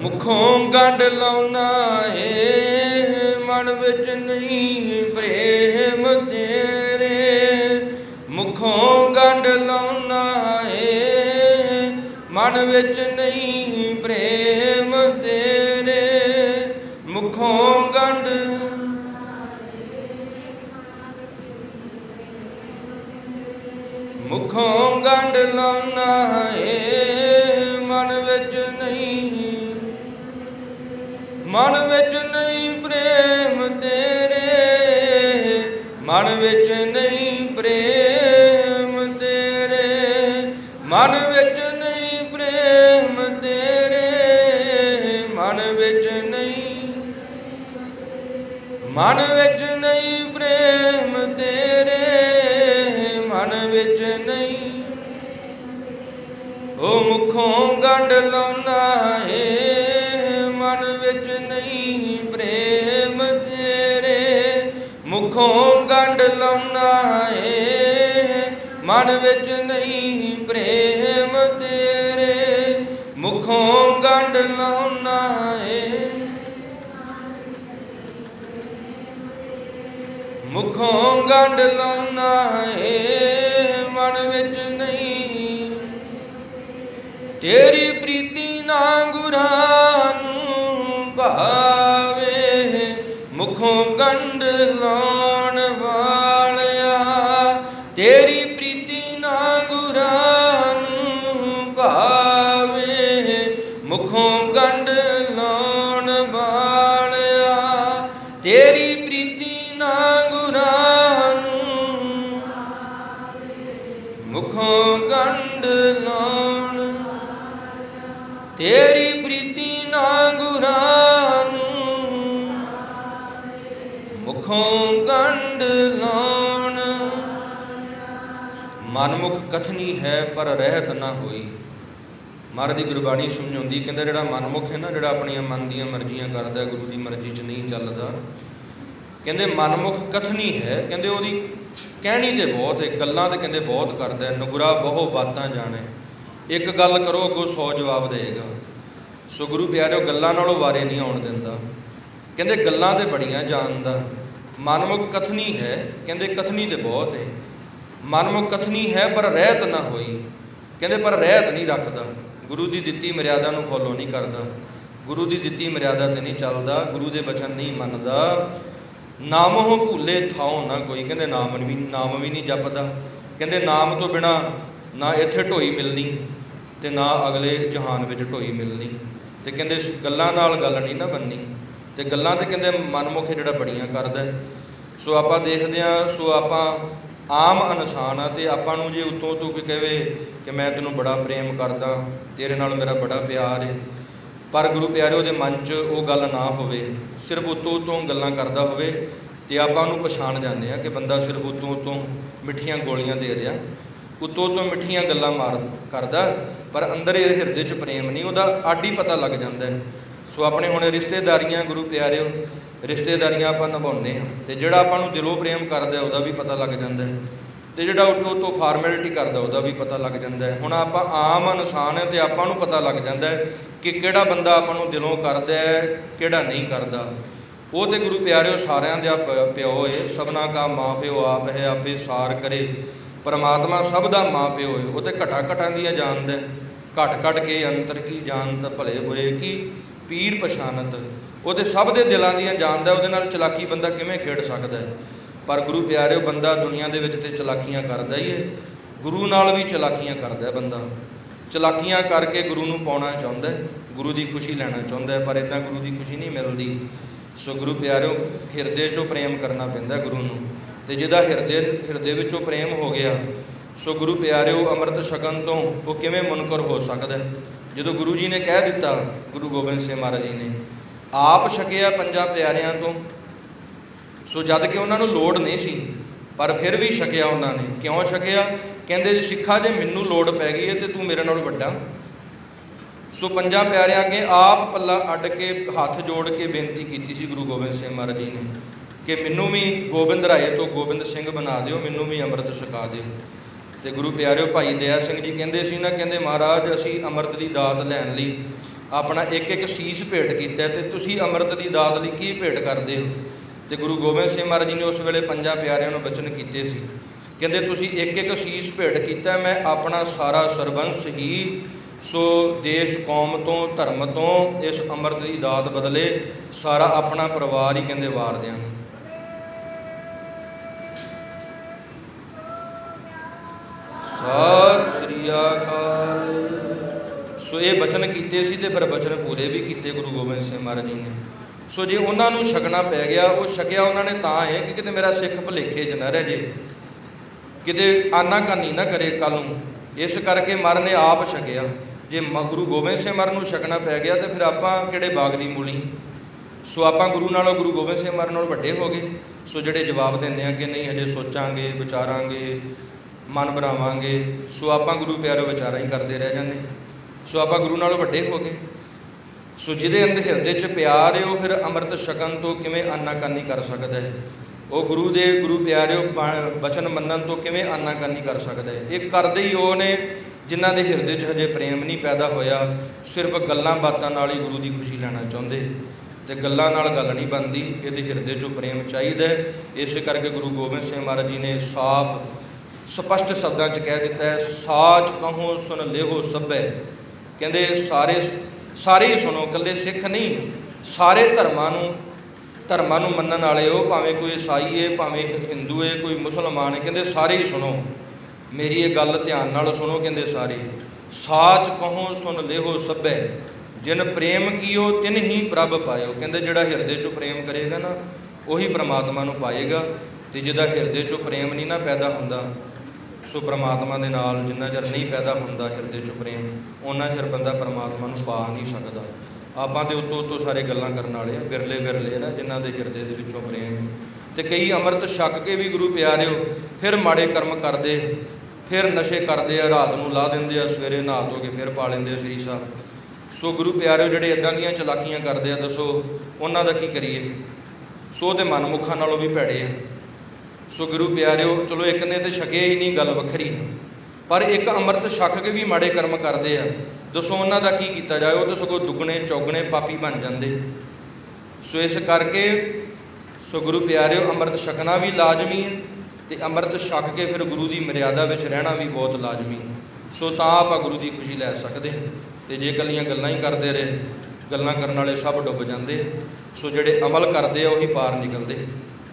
ਮੁਖੋਂ ਗੰਢ ਲਾਉਣਾ ਏ, ਮਨ ਵਿੱਚ ਨਹੀਂ ਪ੍ਰੇਮ ਤੇਰੇ। ਮੁਖੋਂ ਗੰਢ ਲਾਉਣਾ ਏ, ਮਨ ਵਿੱਚ ਨਹੀਂ ਪ੍ਰੇਮ ਤੇਰੇ। ਮੁਖੋਂ ਗੰਢ ਮੁਖੋਂ ਗੰਢ ਲਾਉਣਾ ਏ ਮਨ ਵਿੱਚ ਨਹੀਂ ਪ੍ਰੇਮ ਤੇਰੇ, ਮਨ ਵਿੱਚ ਨਹੀਂ ਪ੍ਰੇਮ ਤੇਰੇ, ਮਨ ਵਿੱਚ ਨਹੀਂ ਪ੍ਰੇਮ ਤੇਰੇ, ਮਨ ਵਿੱਚ ਨਹੀਂ, ਮਨ ਵਿੱਚ ਨਹੀਂ ਪ੍ਰੇਮ ਤੇਰੇ, ਮਨ ਵਿੱਚ ਨਹੀਂ। ਉਹ ਮੁਖੋਂ ਗੰਢ ਲਾਉਣਾ ਏ ਮੁਖੋਂ ਗੰਢ ਲਾਉਣਾ ਏ। ਮਨ ਵਿੱਚ ਨਹੀਂ ਪ੍ਰੇਮ ਤੇਰੇ। ਮੁਖੋਂ ਗੰਢ ਲਾਉਣਾ ਏ। ਮੁਖੋਂ ਗੰਢ ਲਾਉਣਾ ਏ। ਮਨ ਵਿੱਚ ਨਹੀਂ। ਤੇਰੀ ਪ੍ਰੀਤੀ ਨਾ ਗੁਰਾਂ ਨੂੰ ਭਾਵੇ। ਮੁਖੋਂ ਗੰਢ ਲਾਉਣ ਗੰਢ ਲਾਉਣ। ਤੇਰੀ ਪ੍ਰੀਤੀ ਨਾ ਗੁਰਾਂ ਨੂੰ। ਮੁਖੋਂ ਗੰਢ ਲਾਉਣ। ਮਨਮੁਖ ਕਥਨੀ ਹੈ, ਪਰ ਰਹਿਤ ਨਾ ਹੋਈ। ਮਹਾਰਾਜ ਦੀ ਗੁਰਬਾਣੀ ਸਮਝਾਉਂਦੀ, ਕਹਿੰਦਾ ਜਿਹੜਾ ਮਨਮੁਖ ਹੈ ਨਾ, ਜਿਹੜਾ ਆਪਣੀਆਂ ਮਨ ਦੀਆਂ ਮਰਜ਼ੀਆਂ ਕਰਦਾ, ਗੁਰੂ ਦੀ ਮਰਜ਼ੀ 'ਚ ਨਹੀਂ ਚੱਲਦਾ। ਕਹਿੰਦੇ ਮਨਮੁਖ ਕਥਨੀ ਹੈ, ਕਹਿੰਦੇ ਉਹਦੀ ਕਹਿਣੀ ਤੇ ਬਹੁਤ ਏ, ਗੱਲਾਂ ਤੇ ਕਹਿੰਦੇ ਬਹੁਤ ਕਰਦਾ ਨੁਗਰਾ ਬਹੁ ਬਾਤਾਂ ਜਾਣੇ। ਇੱਕ ਗੱਲ ਕਰੋ, ਅੱਗੋਂ 100 ਜਵਾਬ ਦੇਗਾ। ਸੋ ਗੁਰੂ ਪਿਆਰਿਓ, ਗੱਲਾਂ ਨਾਲੋਂ ਵਾਰੇ ਨਹੀਂ ਆਉਣ ਦਿੰਦਾ। ਕਹਿੰਦੇ ਗੱਲਾਂ ਤੇ ਬੜੀਆਂ ਜਾਣਦਾ। ਮਨਮੁਖ ਕਥਨੀ ਹੈ, ਕਹਿੰਦੇ ਕਥਨੀ ਤੇ ਬਹੁਤ ਏ। ਮਨਮੁਖ ਕਥਨੀ ਹੈ, ਪਰ ਰਹਿਤ ਨਾ ਹੋਈ। ਕਹਿੰਦੇ ਪਰ ਰਹਿਤ ਨਹੀਂ ਰੱਖਦਾ। ਗੁਰੂ ਦੀ ਦਿੱਤੀ ਮਰਿਆਦਾ ਨੂੰ ਫੋਲੋ ਨਹੀਂ ਕਰਦਾ। ਗੁਰੂ ਦੀ ਦਿੱਤੀ ਮਰਿਆਦਾ ਤੇ ਨਹੀਂ ਚੱਲਦਾ। ਗੁਰੂ ਦੇ ਬਚਨ ਨਹੀਂ ਮੰਨਦਾ। ਨਾਮ ਨਾਮੋਂ ਭੂਲੇ ਥਾਉ ਨਾ ਕੋਈ। ਕਹਿੰਦੇ ਨਾਮ ਵੀ ਨਾਮ ਵੀ ਨਹੀਂ ਜਪਦਾ। ਕਹਿੰਦੇ ਨਾਮ ਤੋਂ ਬਿਨਾ ਨਾ ਇੱਥੇ ਢੋਈ ਮਿਲਣੀ ਤੇ ਨਾ ਅਗਲੇ ਜਹਾਨ ਵਿੱਚ ਢੋਈ ਮਿਲਣੀ। ਤੇ ਕਹਿੰਦੇ ਗੱਲਾਂ ਨਾਲ ਗੱਲ ਨਹੀਂ ਨਾ ਬੰਨੀ। ਤੇ ਗੱਲਾਂ ਤੇ ਕਹਿੰਦੇ ਮਨਮੁਖ ਜਿਹੜਾ ਬੜੀਆਂ ਕਰਦਾ ਸੋ ਆਪਾਂ ਦੇਖਦੇ ਹਾਂ, ਸੋ ਆਪਾਂ ਆਮ ਇਨਸਾਨ ਆ ਤੇ ਆਪਾਂ ਨੂੰ ਜੇ ਉਤੋਂ ਤੋਂ ਕੋਈ ਕਹੇ ਕਿ ਮੈਂ ਤੈਨੂੰ ਬੜਾ ਪ੍ਰੇਮ ਕਰਦਾ, ਤੇਰੇ ਨਾਲ ਮੇਰਾ ਬੜਾ ਪਿਆਰ ਹੈ ਪਰ ਗੁਰੂ ਪਿਆਰਿਓ ਦੇ ਮਨ 'ਚ ਉਹ ਗੱਲ ਨਾ ਹੋਵੇ, ਸਿਰਫ ਉਤੋਂ ਤੋਂ ਗੱਲਾਂ ਕਰਦਾ ਹੋਵੇ, ਤੇ ਆਪਾਂ ਉਹਨੂੰ ਪਛਾਣ ਜਾਂਦੇ ਆ ਕਿ ਬੰਦਾ ਸਿਰਫ ਉਤੋਂ ਤੋਂ ਮਿੱਠੀਆਂ ਗੋਲੀਆਂ ਦੇ ਰਿਹਾ, ਉਤੋਂ ਤੋਂ ਮਿੱਠੀਆਂ ਗੱਲਾਂ ਮਾਰ ਕਰਦਾ, ਪਰ ਅੰਦਰ ਇਹ ਹਿਰਦੇ 'ਚ ਪ੍ਰੇਮ ਨਹੀਂ, ਉਹਦਾ ਆਡੀ ਪਤਾ ਲੱਗ ਜਾਂਦਾ ਹੈ। ਸੋ ਆਪਣੇ ਹੁਣ ਰਿਸ਼ਤੇਦਾਰੀਆਂ, ਗੁਰੂ ਪਿਆਰਿਓ, ਰਿਸ਼ਤੇਦਾਰੀਆਂ ਆਪਾਂ ਨਿਭਾਉਂਦੇ ਹਾਂ, ਤੇ ਜਿਹੜਾ ਆਪਾਂ ਨੂੰ ਦਿਲੋਂ ਪ੍ਰੇਮ ਕਰਦਾ ਉਹਦਾ ਵੀ ਪਤਾ ਲੱਗ ਜਾਂਦਾ ਹੈ। ਤੇ ਜਿਹੜਾ ਉਤੋਂ ਤੋਂ ਫਾਰਮੈਲਿਟੀ ਕਰਦਾ, ਉਹਦਾ ਵੀ ਪਤਾ ਲੱਗ ਜਾਂਦਾ ਹੈ। ਹੁਣ ਆਪਾਂ ਆਮ ਇਨਸਾਨ ਹੈ ਤੇ ਆਪਾਂ ਨੂੰ ਪਤਾ ਲੱਗ ਜਾਂਦਾ ਹੈ ਕਿ ਕਿਹੜਾ ਬੰਦਾ ਆਪਾਂ ਨੂੰ ਦਿਲੋਂ ਕਰਦਾ ਹੈ, ਕਿਹੜਾ ਨਹੀਂ ਕਰਦਾ। ਉਹ ਤੇ ਗੁਰੂ ਪਿਆਰਿਓ, ਸਾਰਿਆਂ ਦਾ ਪ- ਪਿਓ ਹੈ ਸਭਨਾ ਕਾ ਮਾਂ ਪਿਓ ਆਪ ਹੈ, ਆਪੇ ਸਾਰ ਕਰੇ। ਪਰਮਾਤਮਾ ਸਭ ਦਾ ਮਾਂ ਪਿਓ ਹੈ ਉਹ ਤੇ ਘਟਾ ਘਟਾਂ ਦੀਆਂ ਜਾਣਦਾ ਹੈ। ਘਟ ਘਟ ਕੇ ਅੰਤਰ ਕੀ ਜਾਣਤ, ਭਲੇ ਬੁਰੇ ਕੀ ਪੀਰ ਪਛਾਨਤ। ਉਹ ਤੇ ਸਭ ਦੇ ਦਿਲਾਂ ਦੀਆਂ ਜਾਣਦਾ ਉਹਦੇ ਨਾਲ ਚਲਾਕੀ ਬੰਦਾ ਕਿਵੇਂ ਖੇਡ ਸਕਦਾ ਹੈ? ਪਰ ਗੁਰੂ ਪਿਆਰਿਓ, ਬੰਦਾ ਦੁਨੀਆ ਦੇ ਵਿੱਚ ਤੇ ਚਲਾਕੀਆਂ ਕਰਦਾ ਹੀ ਹੈ ਗੁਰੂ ਨਾਲ ਵੀ ਚਲਾਕੀਆਂ ਕਰਦਾ ਹੈ ਬੰਦਾ। ਚਲਾਕੀਆਂ ਕਰਕੇ ਗੁਰੂ ਨੂੰ ਪਾਉਣਾ ਚਾਹੁੰਦਾ ਹੈ ਗੁਰੂ ਦੀ ਖੁਸ਼ੀ ਲੈਣਾ ਚਾਹੁੰਦਾ ਹੈ ਪਰ ਇਦਾਂ ਗੁਰੂ ਦੀ ਖੁਸ਼ੀ ਨਹੀਂ ਮਿਲਦੀ। ਸੋ ਗੁਰੂ ਪਿਆਰਿਓ, ਹਿਰਦੇ 'ਚੋਂ ਪ੍ਰੇਮ ਕਰਨਾ ਪੈਂਦਾ ਗੁਰੂ ਨੂੰ। ਤੇ ਜਿਹਦਾ ਹਿਰਦੇ ਹਿਰਦੇ ਵਿੱਚੋਂ ਪ੍ਰੇਮ ਹੋ ਗਿਆ, ਸੋ ਗੁਰੂ ਪਿਆਰਿਓ, ਅੰਮ੍ਰਿਤ ਛਕਣ ਤੋਂ ਉਹ ਕਿਵੇਂ ਮੁਨਕਰ ਹੋ ਸਕਦਾ ਹੈ? ਜਦੋਂ ਗੁਰੂ ਜੀ ਨੇ ਕਹਿ ਦਿੱਤਾ, ਗੁਰੂ ਗੋਬਿੰਦ ਸਿੰਘ ਮਹਾਰਾਜ ਜੀ ਨੇ, ਆਪ ਛਕਿਆ ਪੰਜਾਂ ਪਿਆਰਿਆਂ ਤੋਂ ਸੋ ਜਦ ਕਿ ਉਹਨਾਂ ਨੂੰ ਲੋੜ ਨਹੀਂ ਸੀ, ਪਰ ਫਿਰ ਵੀ ਛਕਿਆ ਉਹਨਾਂ ਨੇ। ਕਿਉਂ ਛਕਿਆ? ਕਹਿੰਦੇ, ਜੇ ਸਿੱਖਾ ਜੇ ਮੈਨੂੰ ਲੋੜ ਪੈ ਗਈ ਹੈ ਤੇ ਤੂੰ ਮੇਰੇ ਨਾਲ ਵੱਡਾ। ਸੋ ਪੰਜਾਂ ਪਿਆਰਿਆਂ ਅੱਗੇ ਆਪ ਪੱਲਾ ਅੱਡ ਕੇ, ਹੱਥ ਜੋੜ ਕੇ ਬੇਨਤੀ ਕੀਤੀ ਸੀ ਗੁਰੂ ਗੋਬਿੰਦ ਸਿੰਘ ਮਹਾਰਾਜ ਜੀ ਨੇ ਕਿ ਮੈਨੂੰ ਵੀ ਗੋਬਿੰਦ ਰਾਏ ਤੋਂ ਗੋਬਿੰਦ ਸਿੰਘ ਬਣਾ ਦਿਓ, ਮੈਨੂੰ ਵੀ ਅੰਮ੍ਰਿਤ ਛਕਾ ਦਿਓ। ਤੇ ਗੁਰੂ ਪਿਆਰਿਓ ਭਾਈ ਦਇਆ ਸਿੰਘ ਜੀ ਕਹਿੰਦੇ ਸੀ ਨਾ, ਕਹਿੰਦੇ, ਮਹਾਰਾਜ, ਅਸੀਂ ਅੰਮ੍ਰਿਤ ਦੀ ਦਾਤ ਲੈਣ ਲਈ ਆਪਣਾ ਇੱਕ ਇੱਕ ਸੀਸ ਭੇਟ ਕੀਤਾ ਤੇ ਤੁਸੀਂ ਅੰਮ੍ਰਿਤ ਦੀ ਦਾਤ ਲਈ ਕੀ ਭੇਟ ਕਰਦੇ ਹੋ? ਤੇ ਗੁਰੂ ਗੋਬਿੰਦ ਸਿੰਘ ਮਹਾਰਾਜ ਜੀ ਨੇ ਉਸ ਵੇਲੇ ਪੰਜਾਂ ਪਿਆਰਿਆਂ ਨੂੰ ਬਚਨ ਕੀਤੇ ਸੀ। ਕਹਿੰਦੇ, ਤੁਸੀਂ ਇੱਕ ਇੱਕ ਸੀਸ ਭੇਟ ਕੀਤਾ, ਮੈਂ ਆਪਣਾ ਸਾਰਾ ਸਰਬੰਸ ਹੀ, ਸੋ ਦੇਸ਼, ਕੌਮ ਤੋਂ, ਧਰਮ ਤੋਂ, ਇਸ ਅੰਮ੍ਰਿਤ ਦੀ ਦਾਤ ਬਦਲੇ ਸਾਰਾ ਆਪਣਾ ਪਰਿਵਾਰ ਹੀ ਕਹਿੰਦੇ ਵਾਰ ਦਿਆਂਗੇ। ਸਤਿ ਸ੍ਰੀ ਅਕਾਲ। ਸੋ ਇਹ ਬਚਨ ਕੀਤੇ ਸੀ ਤੇ ਪਰ ਬਚਨ ਪੂਰੇ ਵੀ ਕੀਤੇ ਗੁਰੂ ਗੋਬਿੰਦ ਸਿੰਘ ਮਹਾਰਾਜ ਜੀ ਨੇ। ਸੋ ਜੇ ਉਹਨਾਂ ਨੂੰ ਛਕਣਾ ਪੈ ਗਿਆ, ਉਹ ਛਕਿਆ ਉਹਨਾਂ ਨੇ ਤਾਂ ਹੈ ਕਿ ਕਿਤੇ ਮੇਰਾ ਸਿੱਖ ਭੁਲੇਖੇ 'ਚ ਨਾ ਰਹਿ ਜੇ। ਕਿਤੇ ਆਨਾ ਕਾਨੀ ਨਾ ਕਰੇ ਕੱਲ ਨੂੰ। ਇਸ ਕਰਕੇ ਮਰ ਨੇ ਆਪ ਛਕਿਆ। ਜੇ ਮ- ਗੁਰੂ ਗੋਬਿੰਦ ਸਿੰਘ ਮਰ ਨੂੰ ਛਕਣਾ ਪੈ ਗਿਆ ਤੇ ਫਿਰ ਆਪਾਂ ਕਿਹੜੇ ਬਾਗ ਦੀ ਮੂਲੀ? ਸੋ ਆਪਾਂ ਗੁਰੂ ਨਾਲੋਂ ਗੁਰੂ ਗੋਬਿੰਦ ਸਿੰਘ ਮਰ ਨਾਲੋਂ ਵੱਡੇ ਹੋ ਗਏ। ਸੋ ਜਿਹੜੇ ਜਵਾਬ ਦਿੰਦੇ ਆ ਕਿ ਨਹੀਂ, ਹਜੇ ਸੋਚਾਂਗੇ, ਵਿਚਾਰਾਂਗੇ, ਮਨ ਬਣਾਵਾਂਗੇ। ਸੋ ਆਪਾਂ ਗੁਰੂ ਪਿਆਰੋ ਵਿਚਾਰਾਂ ਹੀ ਕਰਦੇ ਰਹਿ ਜਾਂਦੇ। ਸੋ ਆਪਾਂ ਗੁਰੂ ਨਾਲੋਂ ਵੱਡੇ ਹੋ ਗਏ। ਸੋ ਜਿਹਦੇ ਅੰਦਰ ਹਿਰਦੇ 'ਚ ਪਿਆਰ ਹੈ ਉਹ ਫਿਰ ਅੰਮ੍ਰਿਤ ਛਕਣ ਤੋਂ ਕਿਵੇਂ ਆਨਾਕਾਨੀ ਕਰ ਸਕਦਾ ਹੈ? ਉਹ ਗੁਰੂ ਦੇ ਗੁਰੂ ਪਿਆਰਿਓ ਬਾ- ਬਚਨ ਮੰਨਣ ਤੋਂ ਕਿਵੇਂ ਆਨਾਕਾਨੀ ਕਰ ਸਕਦਾ ਹੈ? ਇਹ ਕਰਦੇ ਹੀ ਉਹ ਨੇ, ਜਿਨ੍ਹਾਂ ਦੇ ਹਿਰਦੇ 'ਚ ਹਜੇ ਪ੍ਰੇਮ ਨਹੀਂ ਪੈਦਾ ਹੋਇਆ, ਸਿਰਫ ਗੱਲਾਂ ਬਾਤਾਂ ਨਾਲ ਹੀ ਗੁਰੂ ਦੀ ਖੁਸ਼ੀ ਲੈਣਾ ਚਾਹੁੰਦੇ। ਤੇ ਗੱਲਾਂ ਨਾਲ ਗੱਲ ਨਹੀਂ ਬਣਦੀ ਇਹਦੇ ਹਿਰਦੇ 'ਚੋਂ ਪ੍ਰੇਮ ਚਾਹੀਦਾ ਇਸ ਕਰਕੇ ਗੁਰੂ ਗੋਬਿੰਦ ਸਿੰਘ ਮਹਾਰਾਜ ਜੀ ਨੇ ਸਾਫ਼, ਸਪਸ਼ਟ ਸ਼ਬਦਾਂ 'ਚ ਕਹਿ ਦਿੱਤਾ ਹੈ, ਸਾਚ ਕਹੋ ਸੁਨ ਲਿਹੋ ਸਭੈ। ਕਹਿੰਦੇ, ਸਾਰੇ ਸਾਰੇ ਹੀ ਸੁਣੋ, ਇਕੱਲੇ ਸਿੱਖ ਨਹੀਂ, ਸਾਰੇ ਧਰਮਾਂ ਨੂੰ ਧਰਮਾਂ ਨੂੰ ਮੰਨਣ ਵਾਲੇ ਉਹ ਭਾਵੇਂ ਕੋਈ ਈਸਾਈ ਏ, ਭਾਵੇਂ ਹਿੰਦੂ ਏ, ਕੋਈ ਮੁਸਲਮਾਨ ਹੈ ਕਹਿੰਦੇ ਸਾਰੇ ਹੀ ਸੁਣੋ। ਮੇਰੀ ਇਹ ਗੱਲ ਧਿਆਨ ਨਾਲ ਸੁਣੋ, ਕਹਿੰਦੇ ਸਾਰੇ, ਸਾਚ ਕਹੋ, ਸੁਣ ਲਿਹੋ ਸਭੈ, ਜਿਨ ਪ੍ਰੇਮ ਕੀਓ, ਤਿਨ ਹੀ ਪ੍ਰਭ ਪਾਇਓ। ਕਹਿੰਦੇ ਜਿਹੜਾ ਹਿਰਦੇ 'ਚੋਂ ਪ੍ਰੇਮ ਕਰੇਗਾ ਨਾ, ਉਹੀ ਪ੍ਰਮਾਤਮਾ ਨੂੰ ਪਾਏਗਾ, ਤੇ ਜਿਹਦਾ ਹਿਰਦੇ 'ਚੋਂ ਪ੍ਰੇਮ ਨਹੀਂ ਨਾ ਪੈਦਾ ਹੁੰਦਾ ਸੋ ਪ੍ਰਮਾਤਮਾ ਦੇ ਨਾਲ ਜਿੰਨਾ ਚਿਰ ਨਹੀਂ ਪੈਦਾ ਹੁੰਦਾ ਹਿਰਦੇ 'ਚ ਪ੍ਰੇਮ ਉਹਨਾਂ ਚਿਰ ਬੰਦਾ ਪ੍ਰਮਾਤਮਾ ਨੂੰ ਪਾ ਨਹੀਂ ਸਕਦਾ। ਆਪਾਂ ਦੇ ਉਤੋਂ ਉਤੋਂ ਸਾਰੇ ਗੱਲਾਂ ਕਰਨ ਵਾਲੇ ਆ, ਵਿਰਲੇ ਵਿਰਲੇ ਨਾ, ਜਿਨ੍ਹਾਂ ਦੇ ਹਿਰਦੇ ਦੇ ਵਿੱਚੋਂ ਪ੍ਰੇਮ ਹੈ। ਤੇ ਕਈ ਅੰਮ੍ਰਿਤ ਛਕ ਕੇ ਵੀ ਗੁਰੂ ਪਿਆਰਿਓ, ਫਿਰ ਮਾੜੇ ਕਰਮ ਕਰਦੇ, ਫਿਰ ਨਸ਼ੇ ਕਰਦੇ ਆ, ਰਾਤ ਨੂੰ ਲਾ ਦਿੰਦੇ ਆ, ਸਵੇਰੇ ਨਹਾ ਧੋ ਕੇ ਫਿਰ ਪਾ ਲੈਂਦੇ ਆ ਸ੍ਰੀ ਸਾਹਿਬ ਸੋ ਗੁਰੂ ਪਿਆਰਿਓ, ਜਿਹੜੇ ਇਦਾਂ ਦੀਆਂ ਚਲਾਕੀਆਂ ਕਰਦੇ ਆ, ਦੱਸੋ, ਉਹਨਾਂ ਦਾ ਕੀ ਕਰੀਏ? ਸੋ ਤੇ ਮਨਮੁਖਾਂ ਨਾਲੋਂ ਵੀ ਭੈੜੇ ਆ। ਸੋ ਗੁਰੂ ਪਿਆਰਿਓ, ਚਲੋ ਇੱਕ ਨੇ ਤੇ ਛਕਿਆ ਹੀ ਨਹੀਂ, ਗੱਲ ਵੱਖਰੀ ਹੈ। ਪਰ ਇੱਕ ਅੰਮ੍ਰਿਤ ਛਕ ਕੇ ਵੀ ਮਾੜੇ ਕਰਮ ਕਰਦੇ ਆ। ਦੱਸੋ ਉਹਨਾਂ ਦਾ ਕੀ ਕੀਤਾ ਜਾਏ? ਉਹ ਤਾਂ ਸਗੋਂ ਦੁੱਗਣੇ, ਚੌਗਣੇ ਪਾਪੀ ਬਣ ਜਾਂਦੇ। ਸੋ ਇਸ ਕਰਕੇ ਸੋ ਗੁਰੂ ਪਿਆਰਿਓ, ਅੰਮ੍ਰਿਤ ਛਕਣਾ ਵੀ ਲਾਜ਼ਮੀ ਹੈ ਤੇ ਅੰਮ੍ਰਿਤ ਛਕ ਕੇ ਫਿਰ ਗੁਰੂ ਦੀ ਮਰਿਆਦਾ ਵਿੱਚ ਰਹਿਣਾ ਵੀ ਬਹੁਤ ਲਾਜ਼ਮੀ ਹੈ। ਸੋ ਤਾਂ ਆਪਾਂ ਗੁਰੂ ਦੀ ਖੁਸ਼ੀ ਲੈ ਸਕਦੇ ਹਾਂ ਤੇ ਜੇ ਕੱਲੀਆਂ ਗੱਲਾਂ ਹੀ ਕਰਦੇ ਰਹੇ, ਗੱਲਾਂ ਕਰਨ ਵਾਲੇ ਸਭ ਡੁੱਬ ਜਾਂਦੇ। ਸੋ ਜਿਹੜੇ ਅਮਲ ਕਰਦੇ ਆ, ਉਹੀ ਪਾਰ ਨਿਕਲਦੇ।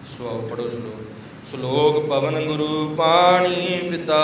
ਸੋ ਆਓ ਪੜੋ ਸ਼ਲੋਕ ਸ਼ਲੋਕ ਪਵਨ ਗੁਰੂ ਪਾਣੀ ਪਿਤਾ